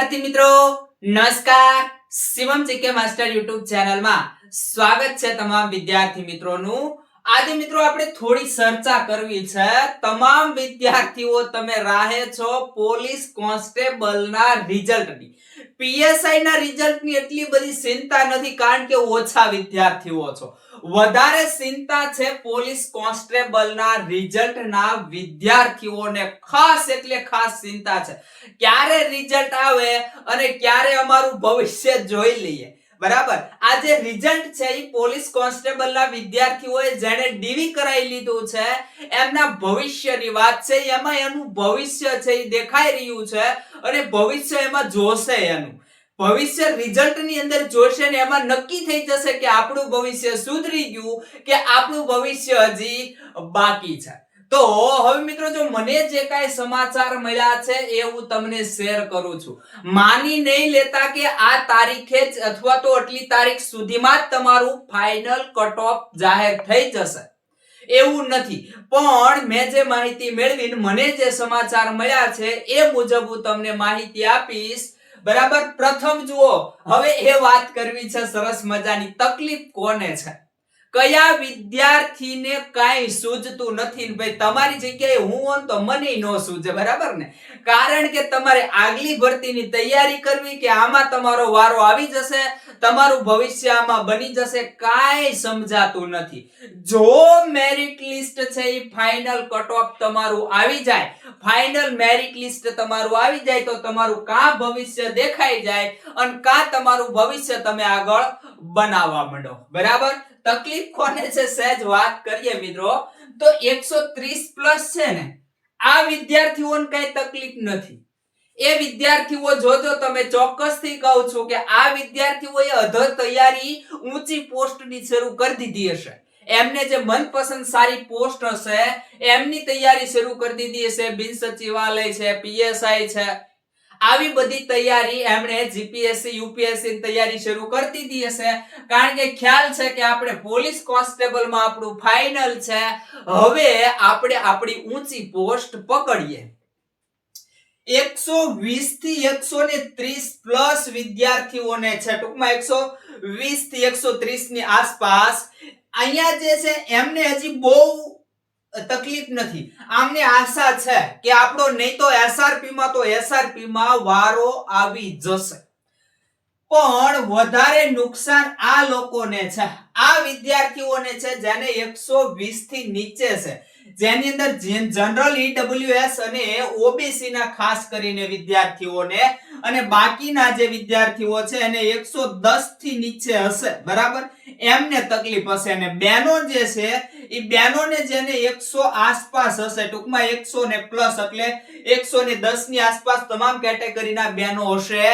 વિદ્યાર્થી મિત્રો, નમસ્કાર. શિવમ જીકે માસ્ટર યુટ્યુબ ચેનલમાં સ્વાગત છે તમામ વિદ્યાર્થી મિત્રોનું. આજે મિત્રો આપણે થોડી ચર્ચા કરવી છે. તમામ વિદ્યાર્થીઓ તમે રાહે છો પોલીસ કોન્સ્ટેબલના રિઝલ્ટની. પીએસઆઈ ના રિઝલ્ટની એટલી બધી ચિંતા નથી, કારણ કે ઓછા વિદ્યાર્થીઓ છો. વધારે ચિંતા છે પોલીસ કોન્સ્ટેબલના રિઝલ્ટના વિદ્યાર્થીઓને. ખાસ એટલે ખાસ ચિંતા છે. ક્યારે રિઝલ્ટ આવે અને ક્યારે અમારું ભવિષ્ય જોઈ લઈએ. બરાબર? આ જે રિઝલ્ટ છે એ પોલીસ કોન્સ્ટેબલના વિદ્યાર્થીઓએ જેણે ડીવી કરાવી લીધું છે, એમના ભવિષ્યની વાત છે, એમાં એનું ભવિષ્ય છે એ દેખાઈ રહ્યું છે અને ભવિષ્ય એમાં જોશે એનું. ભવિષ્ય રિઝલ્ટની અંદર જોશે ને એમાં નક્કી થઈ જશે કે આપણું ભવિષ્ય સુધરી ગયું કે આપણું ભવિષ્ય હજી બાકી છે. તો હવે મિત્રો જો મને જે કાંઈ સમાચાર મળ્યા છે એ હું તમને શેર કરું છું. માની નહીં લેતા કે આ તારીખે જ અથવા તો આટલી તારીખ સુધીમાં જ તમારું ફાઇનલ કટ ઓફ જાહેર થઈ જશે. એવું નથી. પણ મેં જે માહિતી મેળવીને મને જે સમાચાર મળ્યા છે એ મુજબ હું તમને માહિતી આપીશ બરાબર? પ્રથમ જુઓ. હવે એ વાત કરવી છે સરસ મજાની. તકલીફ કોને છે? કયા વિદ્યાર્થીને કાંઈ સૂઝતું નથી ભાઈ, તમારી જગ્યાએ હું હોઉં તો મને ન સૂઝે બરાબર ને? કારણ કે તમારે આગલી ભરતીની તૈયારી કરવી કે આમાં તમારો વારો આવી જશે, તમારું ભવિષ્ય આમાં બની જશે, કાંઈ સમજાતું નથી. જો મેરિટ લિસ્ટ છે એ ફાઇનલ કટ ઓફ તમારું આવી જાય ફાઇનલ મેરિટ લિસ્ટ તમારું આવી જાય, તો તમારું કા ભવિષ્ય દેખાઈ જાય અને કા તમારું ભવિષ્ય તમે આગળ બનાવવા માંડો. બરાબર? તકલીફ કોને છે સહેજ વાત કરીએ મિત્રો. તો 130 પ્લસ છે ને, આ વિદ્યાર્થીઓને કઈ તકલીફ નથી. એ વિદ્યાર્થીઓ જોજો, તમે ચોક્કસથી કહું છું કે આ વિદ્યાર્થીઓએ અધર તૈયારી ઊંચી પોસ્ટની શરૂ કરી દીધી હશે. એમને જે મનપસંદ સારી પોસ્ટ હશે, એમની તૈયારી શરૂ કરી દીધી હશે. બિન સચિવાલય છે, પીએસઆઈ છે આવી બધી તૈયારી એમણે જીપીએસસી યુપીએસસી ની તૈયારી શરૂ કરી દીધી હશે. કારણ કે ખ્યાલ છે કે આપણે પોલીસ કોન્સ્ટેબલમાં આપણું ફાઇનલ છે. હવે આપણે આપણી ઊંચી પોસ્ટ પકડીએ. એકસો વીસથી એકસો ને ત્રીસ પ્લસ વિદ્યાર્થીઓને છે, ટૂંકમાં એકસો વીસથી એકસો ત્રીસની આસપાસ. અહીંયા જે છે, એમને હજી બહુ તકલીફ નથી. આમને આશા છે કે આપણો નહીં તો એસઆરપી માં તો એસઆરપી માં વારો આવી જશે. પણ વધારે નુકસાન આ લોકોને છે. આ વિદ્યાર્થીઓને છે જેને એકસો વીસથી નીચે છે. જેની અંદર જનરલ ઈડબ્લ્યુએસ અને ઓબીસી ના ખાસ કરીને વિદ્યાર્થીઓને અને બાકીના જે વિદ્યાર્થીઓ છે એને એકસો દસથી નીચે હશે, બરાબર? એમને તકલીફ હશે અને બેનો જે છે, એ બેનોને જેને એકસો આસપાસ હશે, ટૂંકમાં એકસો ને પ્લસ એટલે એકસો ને દસની આસપાસ તમામ કેટેગરીના બેનો હશે.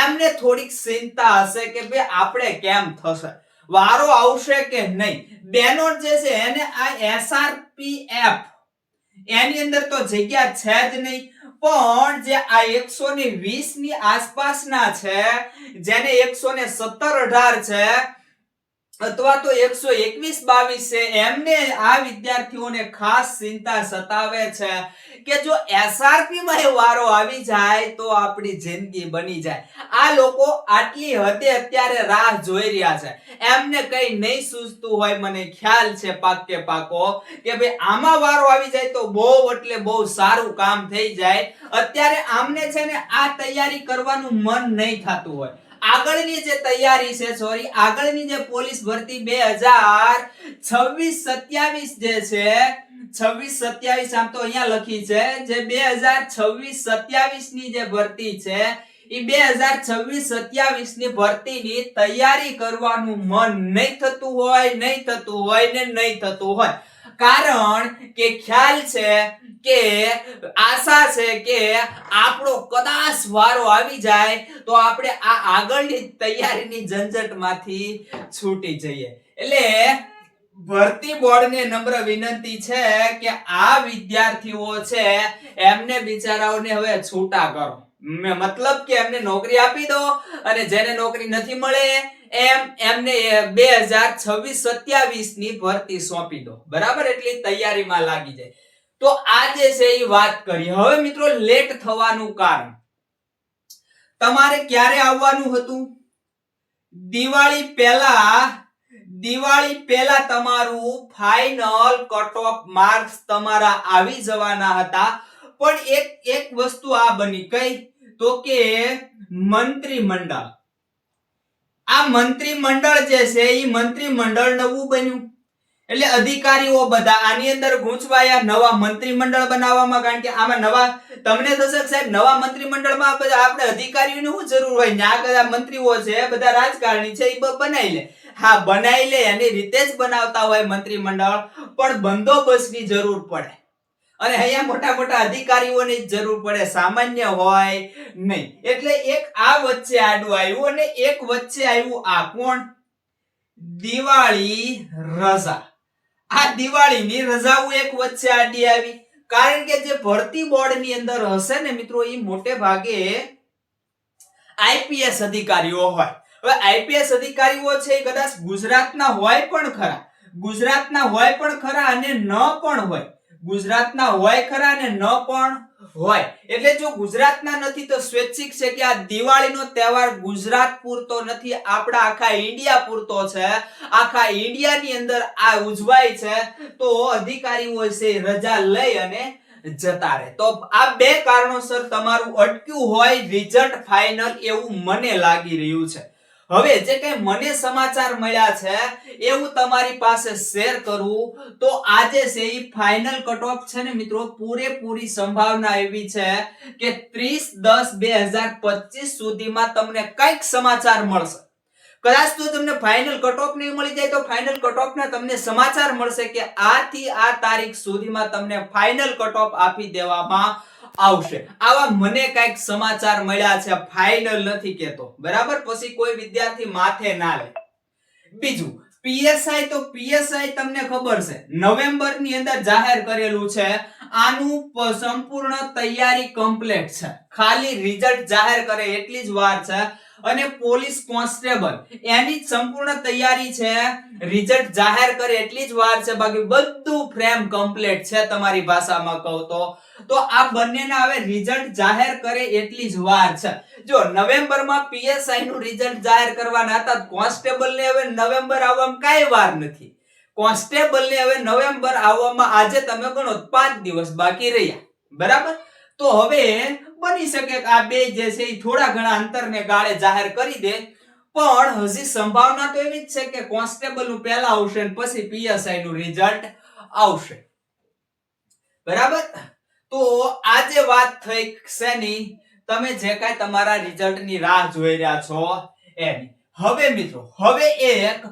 એમને થોડીક ચિંતા હશે કે ભાઈ આપણે કેમ થશે? વારો આવશે કે નહીં? બેનો જે છે એને આ એસઆરપીએફ, એની અંદર તો જગ્યા છે જ નહીં. પણ જે આ એકસો ને વીસની આસપાસના છે, જેને એકસો ને સત્તર અઢાર છે અથવા તો એકસો એકવીસ બાવીસ છે, એમને આ વિદ્યાર્થીઓને ખાસ ચિંતા સતાવે છે કે જો એસઆરપી માં એ વારો આવી જાય તો આપણી જિંદગી બની જાય. આ લોકો આટલી હદે અત્યારે રાહ જોઈ રહ્યા છે. એમને કઈ નહીં સૂઝતું હોય, મને ખ્યાલ છે પાકે પાકો, કે ભાઈ આમાં વારો આવી જાય તો બહુ એટલે બહુ સારું કામ થઈ જાય. અત્યારે આમને છે ને આ તૈયારી કરવાનું મન નહીં થતું હોય. આગળની જે તૈયારી છે સોરી આગળની જે પોલીસ ભરતી બે હજાર છવ્વીસ સત્યાવીસ જે છે, છવ્વીસ સત્યાવીસ આમ તો અહીંયા લખી છે, જે બે હજાર છવ્વીસ સત્યાવીસની જે ભરતી છે એ બે હજાર છવ્વીસ સત્યાવીસની ભરતીની તૈયારી કરવાનું મન નહીં થતું હોય, નહીં થતું હોય ને નહીં થતું હોય. કારણ કે ખ્યાલ છે કે, આશા છે કે આપણો કદાચ વારો આવી જાય, તો આપણે આ આગળની તૈયારીની ઝંઝટમાંથી છૂટી જઈએ. એટલે ભરતી બોર્ડને નમ્ર વિનંતી છે કે આ વિદ્યાર્થીઓ છે, એમને બિચારાઓને હવે છૂટા કરો. મતલબ કે એમને નોકરી આપી દો અને જેને નોકરી નથી મળે, એમ એમને બે હજાર છવ્વીસ સત્યાવીસની ભરતી સોંપી દો. બરાબર? એટલી તૈયારીમાં લાગી જાય. તો આ છે એ વાત કરી. હવે મિત્રો લેટ થવાનું કારણ. તમારે ક્યારે આવવાનું હતું? દિવાળી પહેલા દિવાળી પહેલા તમારું ફાઇનલ કટ ઓફ માર્ક્સ તમારા આવી જવાના હતા. પણ એક એક વસ્તુ આ બની. કઈ? તો કે મંત્રીમંડળ. આ મંત્રીમંડળ જે છે એ મંત્રીમંડળ નવું બન્યું. એટલે અધિકારીઓ બધા આની અંદર ગૂંચવાયા, નવા મંત્રીમંડળ બનાવવામાં, કારણ કે આમાં નવા, તમને થશે સાહેબ, નવા મંત્રીમંડળમાં બધા આપણે અધિકારીઓની શું જરૂર હોય? ત્યાં બધા મંત્રીઓ છે, બધા રાજકારણી છે એ બનાવી લે. હા બનાવી લે, એની રીતે જ બનાવતા હોય મંત્રીમંડળ, પણ બંદોબસ્તની જરૂર પડે. અને અહીંયા મોટા મોટા અધિકારીઓની જરૂર પડે, સામાન્ય હોય નહીં. એટલે એક આ વચ્ચે આડું આવ્યું અને એક વચ્ચે આવ્યું આ. કોણ? દિવાળી રજા. આ દિવાળીની રજાઓ એક વચ્ચે આડી આવી. કારણ કે જે ભરતી બોર્ડની અંદર હશે ને મિત્રો એ મોટે ભાગે આઈપીએસ અધિકારીઓ હોય. હવે આઈપીએસ અધિકારીઓ છે એ કદાચ ગુજરાતના હોય પણ ખરા. ગુજરાતના હોય પણ ખરા અને ન પણ હોય. ગુજરાતના હોય ખરા અને ન પણ હોય. એટલે જો ગુજરાતના નથી તો સ્વૈચ્છિક છે કે આ દિવાળીનો તહેવાર ગુજરાત પૂરતો નથી, આપણા આખા ઇન્ડિયા પૂરતો છે. આખા ઇન્ડિયાની અંદર આ ઉજવાય છે તો અધિકારીઓ છે, રજા લઈ અને જતા રહે. તો આ બે કારણોસર તમારું અટક્યું હોય રિઝલ્ટ ફાઇનલ એવું મને લાગી રહ્યું છે. હવે જે કઈ મને સમાચાર મળ્યા છે, એ હું તમારી પાસે શેર કરું. તો આજે છે એ ફાઇનલ કટ ઓફ છે ને મિત્રો, પૂરેપૂરી સંભાવના એવી છે કે 30 10 2025 સુધીમાં તમને કંઈક સમાચાર મળશે. કદાચ તો તમને ફાઇનલ કટ ઓફ નહીં મળી જાય તો ફાઇનલ કટ ઓફ ના તમને સમાચાર મળશે કે આથી આ તારીખ સુધીમાં તમને ફાઇનલ કટ ઓફ આપી દેવામાં આવશે. આવા મને કંઈક સમાચાર મળ્યા છે ફાઇનલ નથી કેતો બરાબર? પછી કોઈ વિદ્યાર્થી માથે ના લે. બીજું પીએસઆઈ તો પીએસઆઈ તમને ખબર છે. નવેમ્બરની અંદર જાહેર કરેલું છે, આનું સંપૂર્ણ તૈયારી કમ્પ્લીટ છે. ખાલી રિઝલ્ટ જાહેર કરે એટલી જ વાર છે અને પોલીસ કોન્સ્ટેબલ. એની સંપૂર્ણ તૈયારી છે રિઝલ્ટ જાહેર કરે એટલી જ વાર છે, બાકી બધું ફ્રેમ કમ્પ્લીટ છે તમારી ભાષામાં કહું તો. તો આ બંનેના હવે રિઝલ્ટ જાહેર કરે એટલી જ વાર છે. જો નવેમ્બરમાં પીએસઆઈ નું રિઝલ્ટ જાહેર કરવાના હતા કોન્સ્ટેબલ ને હવે નવેમ્બર આવવામાં કાંઈ વાર નથી. કોન્સ્ટેબલ ને હવે નવેમ્બર આવવામાં આજે તમે ગણો પાંચ દિવસ બાકી રહ્યા. બરાબર? તો હવે બની શકે કે આ બે જે છે એ થોડા ઘણા અંતરને ગાળે જાહેર કરી દે. પણ હજી સંભાવના તો એવી જ છે કે કોન્સ્ટેબલનું પહેલા આવશે અને પછી પીએસઆઈ નું રિઝલ્ટ આવશે. બરાબર? તો આજે વાત થઈ શેની? તમે જે કાંઈ તમારા રિઝલ્ટની રાહ જોઈ રહ્યા છો એની. હવે મિત્રો, હવે એક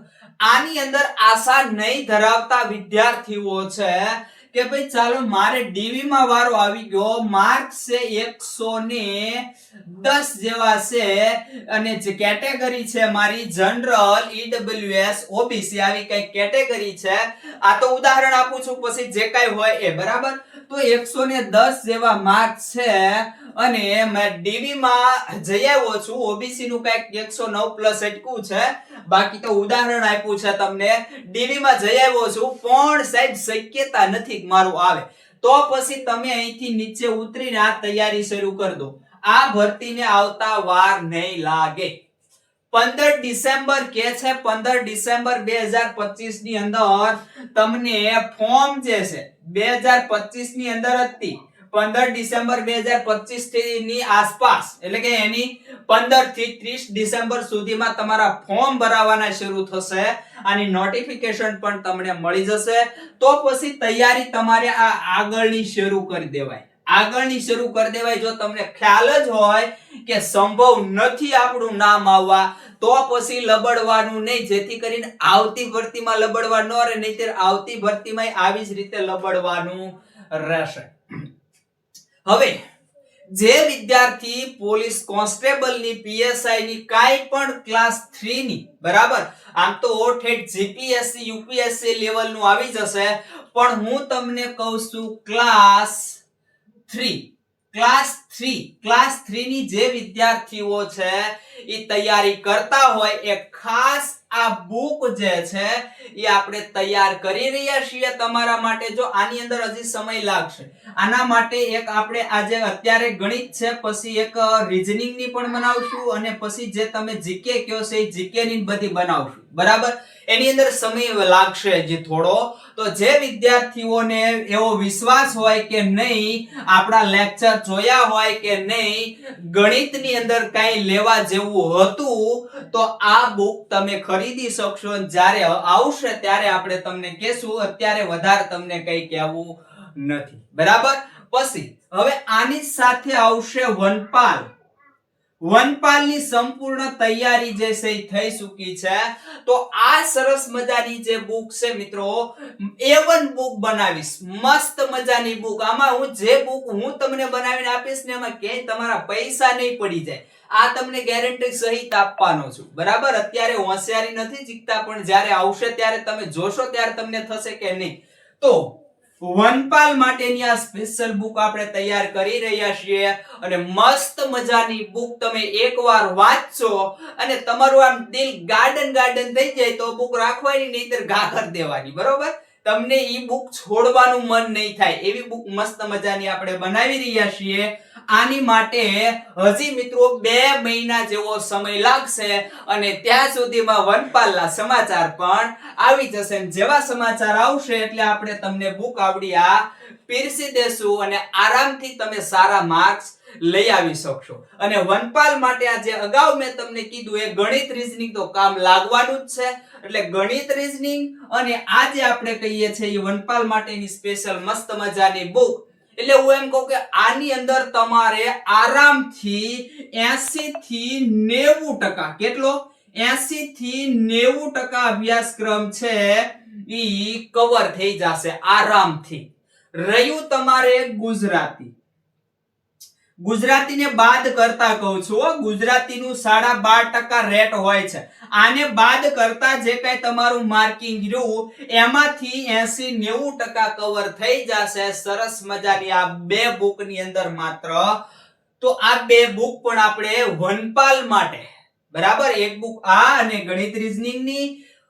આની અંદર આશા નહીં ધરાવતા વિદ્યાર્થીઓ છે કે ભાઈ ચાલો મારે ડીવી માં વારો આવી ગયો, માર્ક છે એકસો ને દસ જેવા છે અને જે કેટેગરી છે મારી જનરલ ઈડબ્લ્યુએસ ઓબીસી, આવી કઈ કેટેગરી છે. આ તો ઉદાહરણ આપું છું, પછી જે કઈ હોય એ, બરાબર? તો એકસો ને દસ જેવા માર્ક છે અને મેં ડીવી માં જઈ આવ્યો છું. ઓબીસી નું કંઈક એકસો નવ પ્લસ અટકું છે. બાકી તો ઉદાહરણ આપ્યું છે તમને. ડીવી માં જઈ આવ્યો છું. પણ સાહેબ, શક્યતા નથી મારું આવે. તો પછી તમે અહીંથી નીચે ઉતરીને આ તૈયારી શરૂ કરી દો. આ ભરતીને આવતા વાર નહીં લાગે. પંદર ડિસેમ્બર કે છે, પંદર ડિસેમ્બર બે હજાર પચીસની અંદર તમને ફોર્મ જે છે, બે હજાર પચીસની અંદર હતી પંદર ડિસેમ્બર બે હજાર પચીસની આસપાસ, એટલે કે એની પંદરથી ત્રીસ ડિસેમ્બર સુધીમાં તમારા ફોર્મ ભરાવાના શરૂ થશે, આની નોટિફિકેશન પણ તમને મળી જશે. તો પછી તૈયારી તમારે આ આગળની શરૂ કરી દેવાય. આગળની શરૂ કરી દેવાય જો તમને ખ્યાલ જ હોય કે સંભવ નથી આપણું નામ આવવા, તો પછી લબડવાનું નહીં, જેથી કરીને આવતી ભરતીમાં લબડવા ન રહે નહીં આવતી ભરતીમાં આવી જ રીતે લબડવાનું રહેશે. હવે, જે વિદ્યાર્થી પોલીસ કોન્સ્ટેબલની પીએસઆઈ ની કાંઈ પણ ક્લાસ થ્રી ની બરાબર? આમ તો ઠેઠ જીપીએસસી, યુપીએસસી લેવલનું આવી જશે. પણ હું તમને કહું છું, class three, class three class three ની જે વિદ્યાર્થીઓ છે એ તૈયારી કરતા હોય, એ ખાસ આ બુક જે છે એ આપણે તૈયાર કરી રહ્યા છીએ તમારા માટે. જો આની અંદર હજી સમય લાગશે. આના માટે એક આપણે આજે અત્યારે ગણિત છે, પછી એક રીઝનિંગની પણ બનાવશું અને પછી જે તમે જીકે કયો છે એ જીકે ની બધી બનાવશું. બરાબર? એની અંદર સમય લાગશે જે થોડો. તો જે વિદ્યાર્થીઓને એવો વિશ્વાસ હોય કે નહીં, આપણા લેક્ચર જોયા હોય કે નહીં, ગણિતની અંદર કઈ લેવા જેવું હતું, તો આ બુક તમે ખરીદી શકશો. જ્યારે આવશે ત્યારે આપણે તમને કહેશું, અત્યારે વધારે તમને કઈ કહેવું નથી. બરાબર? પછી, હવે આની સાથે આવશે વનપાલ. વનપાલની સંપૂર્ણ તૈયારી જે છે એ થઈ ચૂકી છે. તો આ સરસ મજાની જે બુક છે મિત્રો એવન બુક બનાવીશ. મસ્ત મજાની બુક આમાં હું જે બુક હું તમને બનાવીને આપીશ ને એમાં ક્યાંય તમારા પૈસા નહીં પડી જાય. આ તમને ગેરંટી સહિત આપવાનો છું. બરાબર? અત્યારે હોશિયારી નથી જીતતા, પણ જ્યારે આવશે ત્યારે તમે જોશો ત્યારે તમને થશે કે નહીં. તો વનપાલ માટેની આ સ્પેશિયલ બુક આપણે તૈયાર કરી રહ્યા છીએ અને મસ્ત મજાની બુક તમે એકવાર વાંચશો અને તમારું આમ દિલ ગાર્ડન ગાર્ડન થઈ જાય તો બુક રાખવાની નહીતર ઘાઘર દેવાની, બરોબર? તમને ઈ બુક છોડવાનું મન નહીં થાય. એવી બુક મસ્ત મજાની આપણે બનાવી રહ્યા છીએ. આની માટે હજી મિત્રો બે મહિના જેવો સમય લાગશે અને ત્યાં સુધીમાં વનપાલના સમાચાર પણ આવી જશે જેવા સમાચાર આવશે એટલે આપણે તમને બુક આવડી પીરસી દેશું અને આરામથી તમે સારા માર્ક્સ લઈ આવી શકશો. અને વનપાલ માટે આ જે અગાઉ મેં તમને કીધું એ ગણિત રીઝનિંગ તો કામ લાગવાનું જ છે. એટલે ગણિત રીઝનિંગ અને આજે આપણે કહીએ છીએ એ વનપાલ માટેની સ્પેશિયલ મસ્ત મજાની બુક એટલે હું એમ કહું કે આની અંદર તમારે આરામથી એસી થી 90 ટકા કેટલો? એસી થી 90 ટકા અભ્યાસક્રમ છે ઈ કવર થઈ જશે આરામથી. રહ્યું તમારે ગુજરાતી. ગુજરાતીને બાદ કરતા કહું છું. ગુજરાતીનું સાડા બાર ટકા રેટ હોય છે. આને બાદ કરતા જે કઈ તમારું માર્કિંગ રહ્યું, એમાંથી એસી નેવું ટકા કવર થઈ જશે. સરસ મજાની આ બે બુકની અંદર માત્ર. તો આ બે બુક પણ આપણે વનપાલ માટે, બરાબર? એક બુક આ અને ગણિત રિઝનિંગની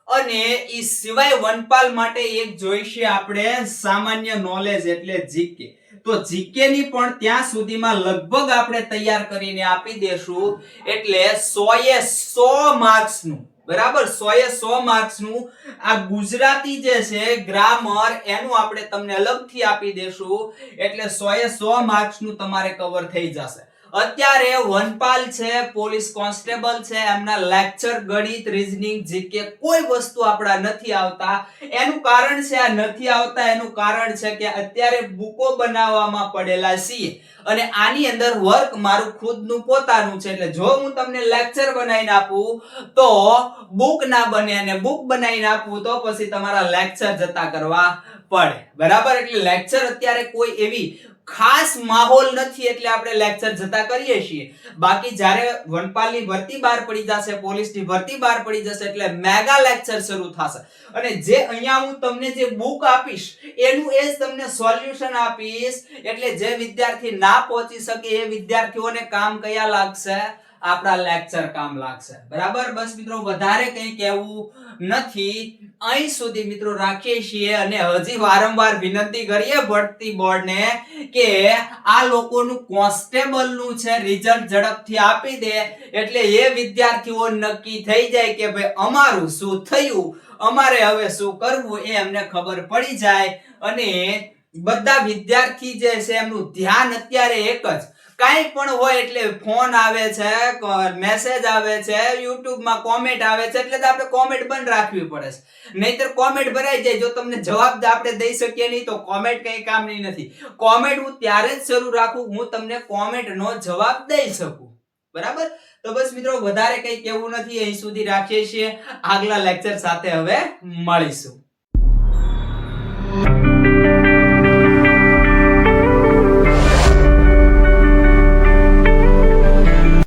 અને એ સિવાય વનપાલ માટે એક જોઈશે આપણે સામાન્ય નોલેજ એટલે જીકે તો જીકે ની પણ ત્યાં સુધીમાં લગભગ આપણે તૈયાર કરીને આપી દેશું. એટલે સો એ સો માર્ક્સનું બરાબર? સો એ સો માર્ક્સનું આ ગુજરાતી જે છે, ગ્રામર, એનું આપણે તમને અલગથી આપી દેશું. એટલે સો એ સો માર્ક્સનું તમારે કવર થઈ જશે. અત્યારે વનપાલ છે, પોલીસ કોન્સ્ટેબલ છે, એમના લેક્ચર, ગણિત રીઝનિંગ જીકે કોઈ વસ્તુ આપણા નથી આવતા. એનું કારણ છે, આ નથી આવતા, એનું કારણ છે કે અત્યારે બુકો બનાવવામાં પડેલા છીએ. અને આની અંદર વર્ક મારું ખુદનું પોતાનું છે, એટલે જો હું તમને લેક્ચર બનાવીને આપું, તો બુક ના બને અને બુક બનાવીને આપું, તો પછી તમારા લેક્ચર જતા કરવા પડે. બરાબર? એટલે લેક્ચર અત્યારે કોઈ એવી ખાસ માહોલ નથી એટલે આપણે લેક્ચર જતા કરીએ છીએ. બાકી જ્યારે વનપાલની ભરતી બહાર પડી જશે, પોલીસની ભરતી બહાર પડી જશે, એટલે મેગા લેક્ચર શરૂ થશે. અને જે અહીંયા હું તમને જે બુક આપીશ, એનું એ જ તમને સોલ્યુશન આપીશ. એટલે જે વિદ્યાર્થી ના પહોંચી શકે એ વિદ્યાર્થીઓને કામ કયા લાગશે? આપણા લેક્ચર કામ લાગશે. બરાબર? બસ મિત્રો, વધારે કંઈ કહેવું નથી. અહીં સુધી મિત્રો રાખીએ છીએ અને હજી વારંવાર વિનંતી કરીએ ભરતી બોર્ડને કે આ લોકોનું કોન્સ્ટેબલનું છે, રિઝલ્ટ ઝડપથી આપી દે. એટલે એ વિદ્યાર્થીઓ નક્કી થઈ જાય કે ભાઈ અમારું શું થયું? અમારે હવે શું કરવું એ અમને ખબર પડી જાય. અને બધા વિદ્યાર્થી જે છે એમનું ધ્યાન અત્યારે એક જ કાંઈ પણ હોય એટલે ફોન આવે છે મેસેજ આવે છે, યુટ્યુબમાં કોમેન્ટ આવે છે, એટલે તો આપણે કોમેન્ટ બંધ રાખવી પડે છે. નહીતર કોમેન્ટ ભરાઈ જાય. જો તમને જવાબ આપણે દઈ શકીએ નહીં, તો કોમેન્ટ કઈ કામની નથી. કોમેન્ટ હું ત્યારે જ શરૂ રાખું, હું તમને કોમેન્ટ નો જવાબ દઈ શકું. બરાબર? તો બસ મિત્રો, વધારે કઈ કહેવું નથી. અહીં સુધી રાખીએ છીએ. આગલા લેક્ચર સાથે હવે મળીશું.